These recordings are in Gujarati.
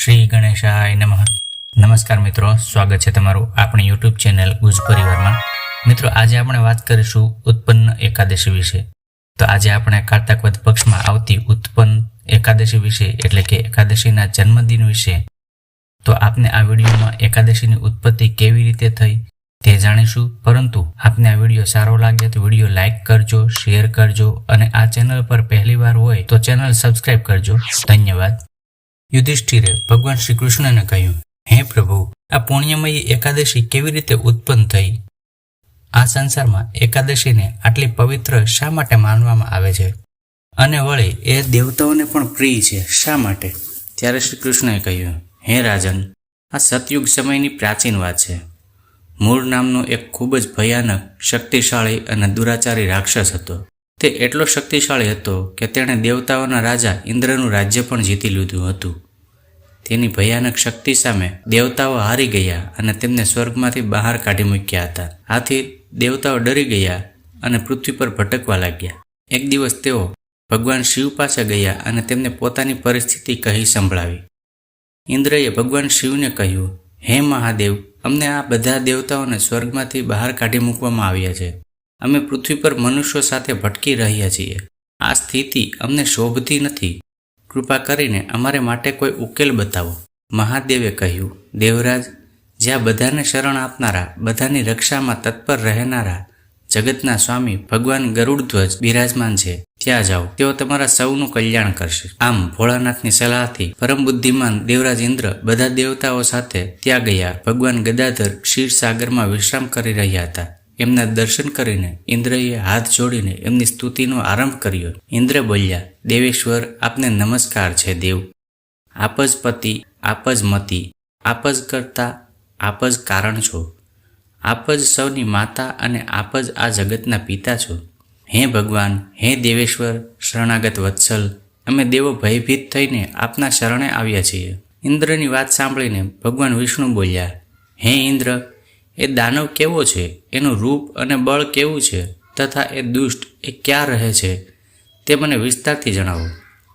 શ્રી ગણેશાય નમઃ. નમસ્કાર મિત્રો, સ્વાગત છે તમારું આપણી યુટ્યુબ ચેનલ ગુજ પરિવારમાં. મિત્રો, આજે આપણે વાત કરીશું ઉત્પન્ન એકાદશી વિશે. તો આજે આપણે કાર્તકવદ પક્ષમાં આવતી ઉત્પન્ન એકાદશી વિશે, એટલે કે એકાદશીના જન્મદિન વિશે. તો આપને આ વિડીયોમાં એકાદશીની ઉત્પત્તિ કેવી રીતે થઈ તે જાણીશું. પરંતુ આપને આ વીડિયો સારો લાગે તો વીડિયો લાઇક કરજો, શેર કરજો અને આ ચેનલ પર પહેલીવાર હોય તો ચેનલ સબસ્ક્રાઇબ કરજો. ધન્યવાદ. યુધિષ્ઠિરે ભગવાન શ્રી કૃષ્ણને કહ્યું, હે પ્રભુ, આ પુણ્યમયી એકાદશી કેવી રીતે ઉત્પન્ન થઈ? આ સંસારમાં એકાદશીને આટલી પવિત્ર શા માટે માનવામાં આવે છે? અને વળી એ દેવતાઓને પણ પ્રિય છે, શા માટે? ત્યારે શ્રી કૃષ્ણએ કહ્યું, હે રાજન, આ સતયુગ સમયની પ્રાચીન વાત છે. મૂળ નામનો એક ખૂબ જ ભયાનક, શક્તિશાળી અને દુરાચારી રાક્ષસ હતો. તે એટલો શક્તિશાળી હતો કે તેણે દેવતાઓના રાજા ઇન્દ્રનું રાજ્ય પણ જીતી લીધું હતું. તેની ભયાનક શક્તિ સામે દેવતાઓ હારી ગયા અને તેમને સ્વર્ગમાંથી બહાર કાઢી મૂક્યા હતા. આથી દેવતાઓ ડરી ગયા અને પૃથ્વી પર ભટકવા લાગ્યા. એક દિવસ તેઓ ભગવાન શિવ પાસે ગયા અને તેમને પોતાની પરિસ્થિતિ કહી સંભળાવી. ઇન્દ્રએ ભગવાન શિવને કહ્યું, હે મહાદેવ, અમને આ બધા દેવતાઓને સ્વર્ગમાંથી બહાર કાઢી મૂકવામાં આવ્યા છે. અમે પૃથ્વી પર મનુષ્યો સાથે ભટકી રહ્યા છીએ. આ સ્થિતિ અમને શોભતી નથી. કૃપા કરીને અમારે માટે કોઈ ઉકેલ બતાવો. મહાદેવે કહ્યું, દેવરાજ, જ્યાં બધાને શરણ આપનારા, બધાની રક્ષામાં તત્પર રહેનારા જગતના સ્વામી ભગવાન ગરુડધ્વજ બિરાજમાન છે, ત્યાં જાઓ. તેઓ તમારા સૌનું કલ્યાણ કરશે. આમ ભોળાનાથની સલાહથી પરમ બુદ્ધિમાન દેવરાજ ઇન્દ્ર બધા દેવતાઓ સાથે ત્યાં ગયા. ભગવાન ગદાધર ક્ષીરસાગરમાં વિશ્રામ કરી રહ્યા હતા. એમના દર્શન કરીને ઇન્દ્રએ હાથ જોડીને એમની સ્તુતિનો આરંભ કર્યો. ઇન્દ્ર બોલ્યા, દેવેશ્વર, આપને નમસ્કાર છે દેવ. આપ જ પતિ, આપ જ મતિ, આપ જ કરતા, આપ જ કારણ છો. આપ જ સૌની માતા અને આપ જ આ જગતના પિતા છો. હે ભગવાન, હે દેવેશ્વર, શરણાગત વત્સલ, અમે દેવો ભયભીત થઈને આપના શરણે આવ્યા છીએ. ઇન્દ્રની વાત સાંભળીને ભગવાન વિષ્ણુ બોલ્યા, હે ઇન્દ્ર એ દાનવ કેવો છે? એનું રૂપ અને બળ કેવું છે? તથા એ દુષ્ટ એ ક્યાં રહે છે? તે મને વિસ્તારથી જણાવો.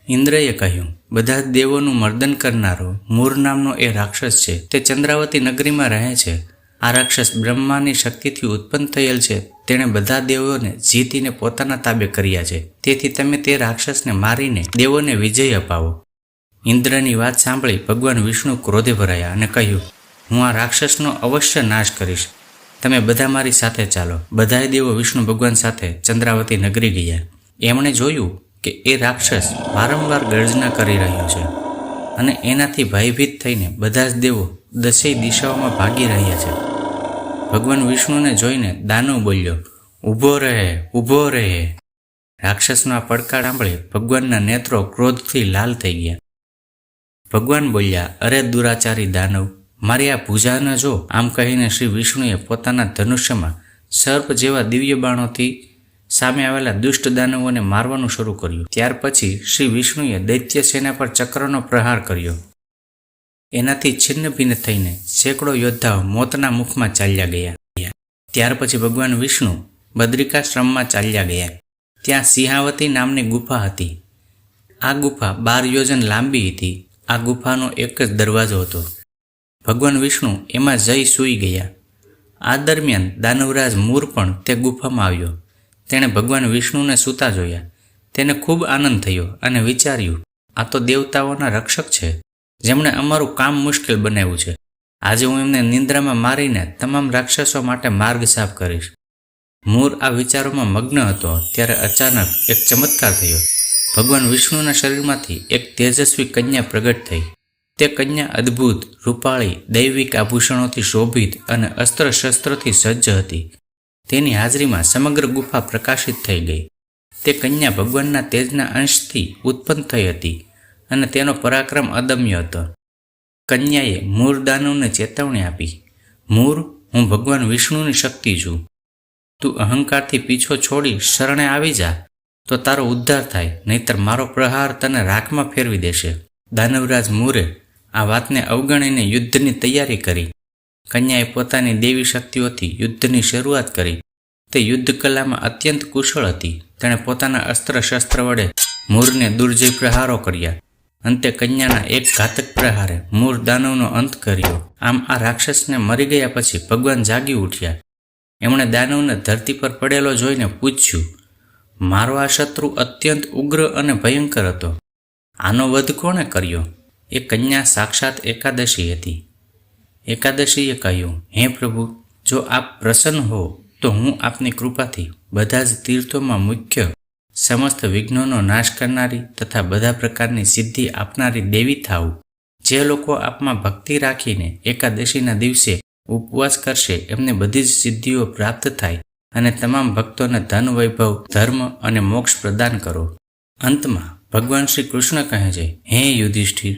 ઇન્દ્રએ કહ્યું, બધા દેવોનું મર્દન કરનારો મૂર નામનો એ રાક્ષસ છે. તે ચંદ્રાવતી નગરીમાં રહે છે. આ રાક્ષસ બ્રહ્માની શક્તિથી ઉત્પન્ન થયેલ છે. તેણે બધા દેવોને જીતીને પોતાના તાબે કર્યા છે. તેથી તમે તે રાક્ષસને મારીને દેવોને વિજય અપાવો. ઇન્દ્રની વાત સાંભળી ભગવાન વિષ્ણુ ક્રોધે ભરાયા અને કહ્યું હું આ રાક્ષસનો અવશ્ય નાશ કરીશ. તમે બધા મારી સાથે ચાલો. બધાય દેવો વિષ્ણુ ભગવાન સાથે ચંદ્રાવતી નગરી ગયા. એમણે જોયું કે એ રાક્ષસ વારંવાર ગર્જના કરી રહ્યો છે અને એનાથી ભયભીત થઈને બધા જ દેવો દસેય દિશાઓમાં ભાગી રહ્યા છે. ભગવાન વિષ્ણુને જોઈને દાનવ બોલ્યો ઊભો રહે ઊભો રહે. રાક્ષસનો આ પડકાર સાંભળી ભગવાનના નેત્રો ક્રોધથી લાલ થઈ ગયા. ભગવાન બોલ્યા, અરે દુરાચારી દાનવ મારી આ પૂજાને જો આમ કહીને શ્રી વિષ્ણુએ પોતાના ધનુષ્યમાં સર્પ જેવા દિવ્ય બાણોથી સામે આવેલા દુષ્ટ દાનવોને મારવાનું શરૂ કર્યું. ત્યાર પછી શ્રી વિષ્ણુએ દૈત્ય સેના પર ચક્રનો પ્રહાર કર્યો. એનાથી છિન્ન ભિન્ન થઈને સેંકડો યોદ્ધાઓ મોતના મુખમાં ચાલ્યા ગયા. ત્યાર પછી ભગવાન વિષ્ણુ બદ્રિકાશ્રમમાં ચાલ્યા ગયા. ત્યાં સિંહાવતી નામની ગુફા હતી. આ ગુફા બાર યોજન લાંબી હતી. આ ગુફાનો એક જ દરવાજો હતો. ભગવાન વિષ્ણુ એમાં જઈ સૂઈ ગયા. આ દરમિયાન દાનવરાજ મૂર પણ તે ગુફામાં આવ્યો. તેણે ભગવાન વિષ્ણુને સૂતા જોયા. તેને ખૂબ આનંદ થયો અને વિચાર્યું, આ તો દેવતાઓના રક્ષક છે. જેમણે અમારું કામ મુશ્કેલ બનાવ્યું છે. આજે હું એમને નિંદ્રામાં મારીને તમામ રાક્ષસો માટે માર્ગ સાફ કરીશ. મૂર આ વિચારોમાં મગ્ન હતો ત્યારે અચાનક એક ચમત્કાર થયો. ભગવાન વિષ્ણુના શરીરમાંથી એક તેજસ્વી કન્યા પ્રગટ થઈ. તે કન્યા અદ્ભુત, રૂપાળી, દૈવિક આભૂષણોથી શોભિત અને અસ્ત્ર શસ્ત્રોથી સજ્જ હતી. તેની હાજરીમાં સમગ્ર ગુફા પ્રકાશિત થઈ ગઈ. તે કન્યા ભગવાનના તેજના અંશથી ઉત્પન્ન થઈ હતી અને તેનો પરાક્રમ અદમ્ય હતો. કન્યાએ મૂર દાનવને ચેતવણી આપી, મૂર, હું ભગવાન વિષ્ણુની શક્તિ છું. તું અહંકારથી પીછો છોડી શરણે આવી જા, તો તારો ઉદ્ધાર થાય, નહીતર મારો પ્રહાર તને રાખમાં ફેરવી દેશે. દાનવરાજ મૂરે આ વાતને અવગણીને યુદ્ધની તૈયારી કરી. કન્યાએ પોતાની દેવી શક્તિઓથી યુદ્ધની શરૂઆત કરી. તે યુદ્ધ કલામાં અત્યંત કુશળ હતી. તેણે પોતાના અસ્ત્ર શસ્ત્ર વડે મૂરને દુર્જય પ્રહારો કર્યા. અંતે કન્યાના એક ઘાતક પ્રહારે મૂર દાનવનો અંત કર્યો. આમ આ રાક્ષસને મરી ગયા પછી ભગવાન જાગી ઉઠ્યા. એમણે દાનવને ધરતી પર પડેલો જોઈને પૂછ્યું, મારો આ શત્રુ અત્યંત ઉગ્ર અને ભયંકર હતો. આનો વધ કોણે કર્યો? એ કન્યા સાક્ષાત એકાદશી હતી. એકાદશીએ કહ્યું, હે પ્રભુ, જો આપ પ્રસન્ન હો, તો હું આપની કૃપાથી બધા જ તીર્થોમાં મુખ્ય સમસ્ત વિઘ્નોનો નાશ કરનારી તથા બધા પ્રકારની સિદ્ધિ આપનારી દેવી થાવ જે લોકો આપમાં ભક્તિ રાખીને એકાદશીના દિવસે ઉપવાસ કરશે, એમને બધી જ સિદ્ધિઓ પ્રાપ્ત થાય અને તમામ ભક્તોને ધન વૈભવ, ધર્મ અને મોક્ષ પ્રદાન કરો. અંતમાં ભગવાન શ્રી કૃષ્ણ કહે છે, હે યુધિષ્ઠિર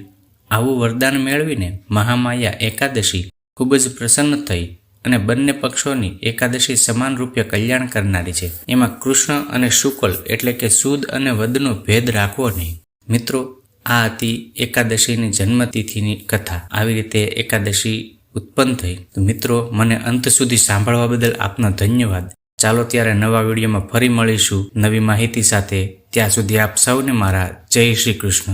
આવું વરદાન મેળવીને મહામાયા એકાદશી ખૂબ જ પ્રસન્ન થઈ અને બંને પક્ષોની એકાદશી સમાન રૂપે કલ્યાણ કરનારી છે. એમાં કૃષ્ણ અને શુકલ એટલે કે સુદ અને વદનો ભેદ રાખવો નહીં. મિત્રો, આ હતી એકાદશીની જન્મતિથિની કથા. આવી રીતે એકાદશી ઉત્પન્ન થઈ. તો મિત્રો, મને અંત સુધી સાંભળવા બદલ આપનો ધન્યવાદ. ચાલો ત્યારે નવા વિડીયોમાં ફરી મળીશું નવી માહિતી સાથે. ત્યાં સુધી આપ સૌને મારા જય શ્રી કૃષ્ણ.